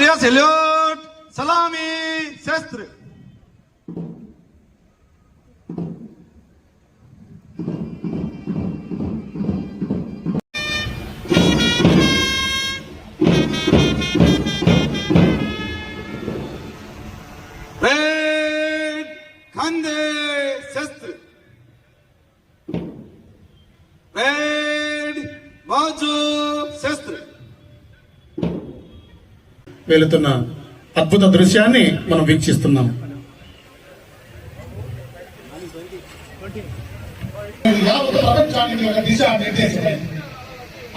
Rashtriya salute சலாமி சேஸ்திரி Red, Bajo, Sestre. వెళుతున్న అద్భుత దృశ్యాన్ని మనం వీక్షిస్తున్నాం. యావత్ ప్రపంచానికి ఒక దిశ నిర్దేశమైంది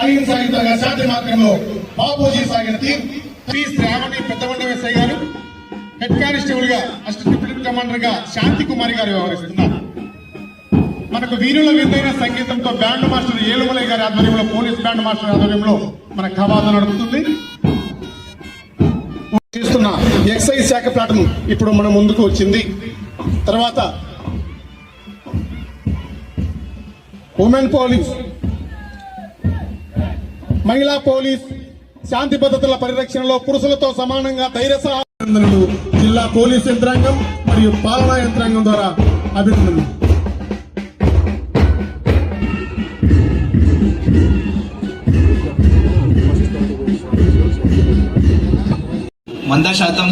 అహింసాయుతంగా శాంతి మార్గంలో బాపూజీ సాగిన తీరు శ్రీ శ్రావణి పెద్దమండ వేసయ్య గారు హెడ్ కానిస్టేబుల్గా అసిస్టెంట్ డిప్యూటీ కమాండర్గా శాంతి కుమారి గారు వ్యవహరిస్తున్నారు మనకు వీరుల విందైన సంగీతంతో బ్యాండ్ మాస్టర్ ఏలుమలై గారి ఆధ్వర్యంలో పోలీస్ బ్యాండ్ మాస్టర్ ఆధ్వర్యంలో మన కవాతు నడుపుతుంది. చేస్తున్న ఎక్సైజ్ శాఖ ప్లాటన్ ఇప్పుడు మన ముందుకు వచ్చింది. తర్వాత ఉమెన్ పోలీస్ మహిళా పోలీస్ శాంతి భద్రతల పరిరక్షణలో పురుషులతో సమానంగా ధైర్య సాహసాలు జిల్లా పోలీస్ యంత్రాంగం మరియు పాలనా యంత్రాంగం ద్వారా అభినందనలు. వంద శాతం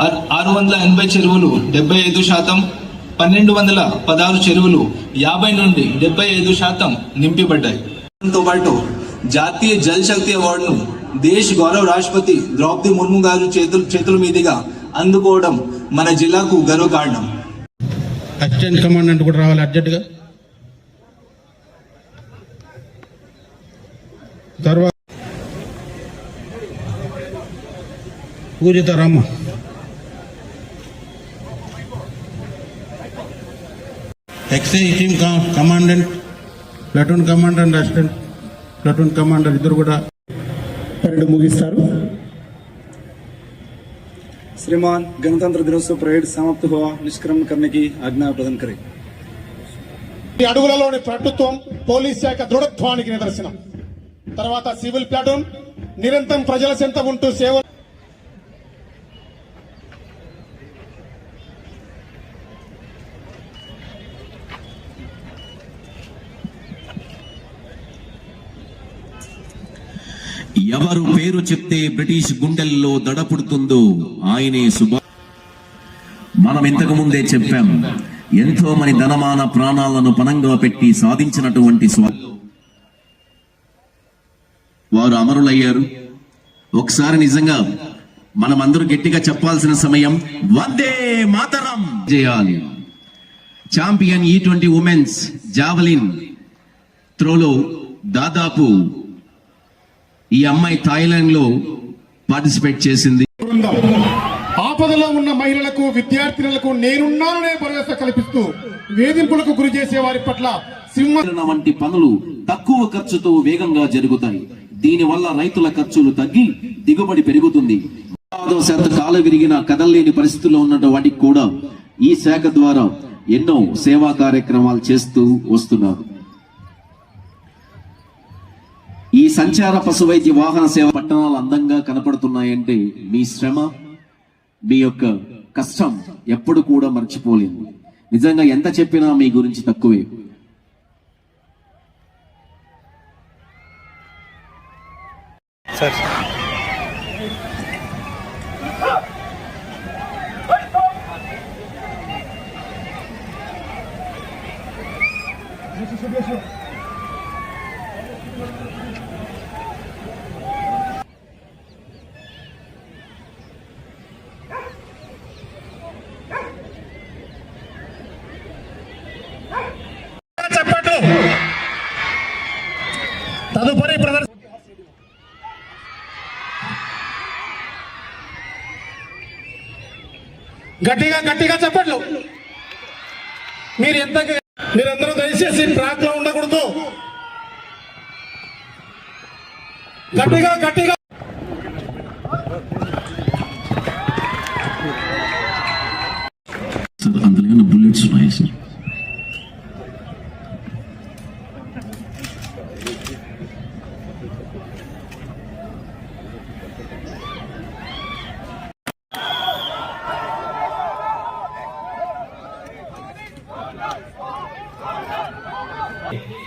ఆరు- వందల ఎనభై చెరువులు డెబ్బై ఐదు శాతం పన్నెండు వందల పదహారు చెరువులు యాభై నుండి డెబ్బై ఐదు శాతం నింపిబడ్డాయి. తో పాటు జాతీయ జల్ శక్తి అవార్డును దేశ్ గౌరవ రాష్ట్రపతి ద్రౌపది ముర్ము గారు చేతుల చేతుల మీదుగా అందుకోవడం మన జిల్లాకు గర్వకారణం. అసిస్టెంట్ కమాండెంట్ కూడా రావాలి అర్జెంటుగా. తర్వాత పూజిత రమ్మ excise team commandant platoon commandant assistant platoon commander ఇద్దరు కూడా పరేడ్ ముగిస్తారు. శ్రీమాన్ గణతంత్ర దినోత్సవ పరేడ్ సమాప్తి హోవా నిష్క్రమణ కర్ణకి ఆజ్ఞా ప్రదాన్ కరే. ఈ అడుగులలోని ప్రభుత్వం పోలీస్ శాఖ దృఢత్వానికి నిదర్శనం. తర్వాత సివిల్ ప్లాటూన్ నిరంతరం ప్రజల సెంత ఉంటూ సేవలు ఎవరు పేరు చెప్తే బ్రిటిష్ గుండెల్లో దడపుడుతుందో ఆయనే సుభా మనం ఇంతకు ముందే చెప్పాం. ఎంతో మంది ధనమాన ప్రాణాలను పణంగా పెట్టి సాధించినటువంటి స్వ వారు అమరులయ్యారు. ఒకసారి నిజంగా మనం అందరూ గట్టిగా చెప్పాల్సిన సమయం వందే మాతరం! చేయాలి ఛాంపియన్ ఈ ట్వంటీ ఉమెన్స్ జావలిన్ త్రోలో దాదాపు ఈ అమ్మాయి థాయిలాండ్లో పార్టిసిపేట్ చేసింది. ఆపదలో ఉన్న మహిళలకు విద్యార్థినులకు నేనున్నాననే భరోసా కల్పిస్తూ వేధింపులకు గురి చేసే వారి పట్ల సింహ వంటి పనులు తక్కువ ఖర్చుతో వేగంగా జరుగుతాయి. దీనివల్ల రైతుల ఖర్చులు తగ్గి దిగుబడి పెరుగుతుంది. శాత కాల విరిగిన కదలలేని పరిస్థితుల్లో ఉన్న వాటికి కూడా ఈ శాఖ ద్వారా ఎన్నో సేవా కార్యక్రమాలు చేస్తూ వస్తున్నారు. ఈ సంచార పశు వైద్య వాహన సేవ పట్టణాలు అందంగా కనపడుతున్నాయంటే మీ శ్రమ మీ యొక్క కష్టం ఎప్పుడు కూడా మర్చిపోలేదు. నిజంగా ఎంత చెప్పినా మీ గురించి తక్కువే. చెప్పట్లు తదుపరి ప్రదర్శన గట్టిగా గట్టిగా చెప్పట్లు. మీరు ఎంత మీరందరూ దయచేసి ట్రాక్లో ఉండకూడదు. గట్టిగా గట్టిగా అందులో బుల్లెట్స్ ఉన్నాయి సార్?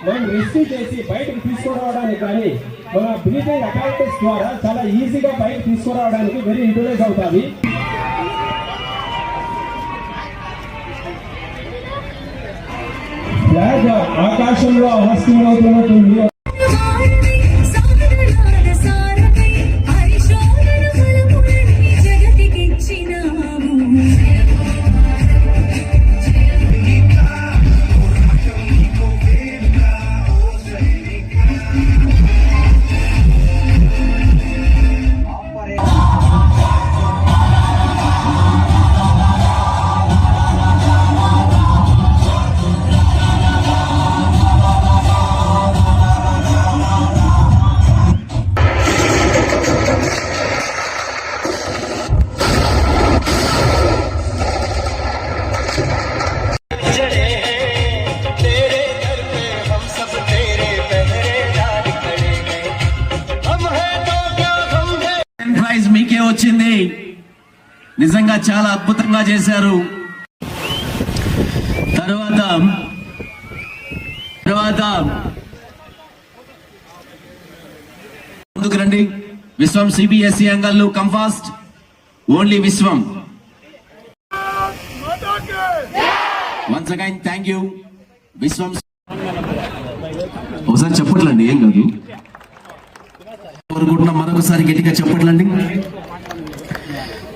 మనం రిసీవ్ చేసి బయటకు తీసుకురావడానికి కానీ మన బ్రీతింగ్ అపారటస్ ద్వారా చాలా ఈజీగా బయటకు తీసుకురావడానికి వెరీ యూటిలైజ్ అవుతుంది. ఫ్లాగ్ ఆకాశంలో హస్టింగ్ అవుతున్నట్టు వచ్చింది. నిజంగా చాలా అద్భుతంగా చేశారు. తర్వాత తర్వాత ముందుకు రండి విశ్వం సిబిఎస్ఈ అంగళ్ళు కంఫాస్ట్ only Vishwam. Once again thank you Vishwam ఒకసారి చెప్పట్లండి ఏం కాదు. కోరుకుంటున్నాం మరొకసారి గట్టిగా చెప్పట్లండి.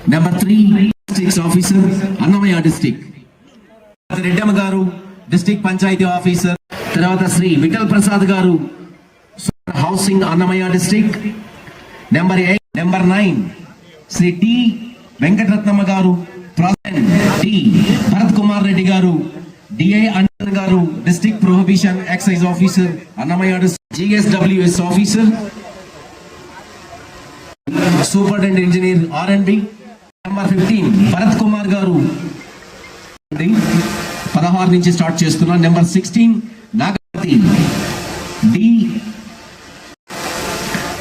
Number three district officer Annamayya district Reddamma garu district panchayat officer తర్వాత Shri Vittal Prasad garu housing Annamayya district number eight number nine Shri T Venkataratnamma garu T Bharat Kumar Reddy garu DI Anjan garu district prohibition excise officer Annamayya GSWS officer superintendent engineer R and B number fifteen Bharat Kumar garu. పదహారు నుంచి start చేస్తున్నాం. Number sixteen Nagapathi D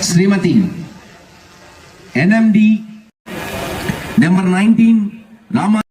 Shrimati NMD number nineteen Rama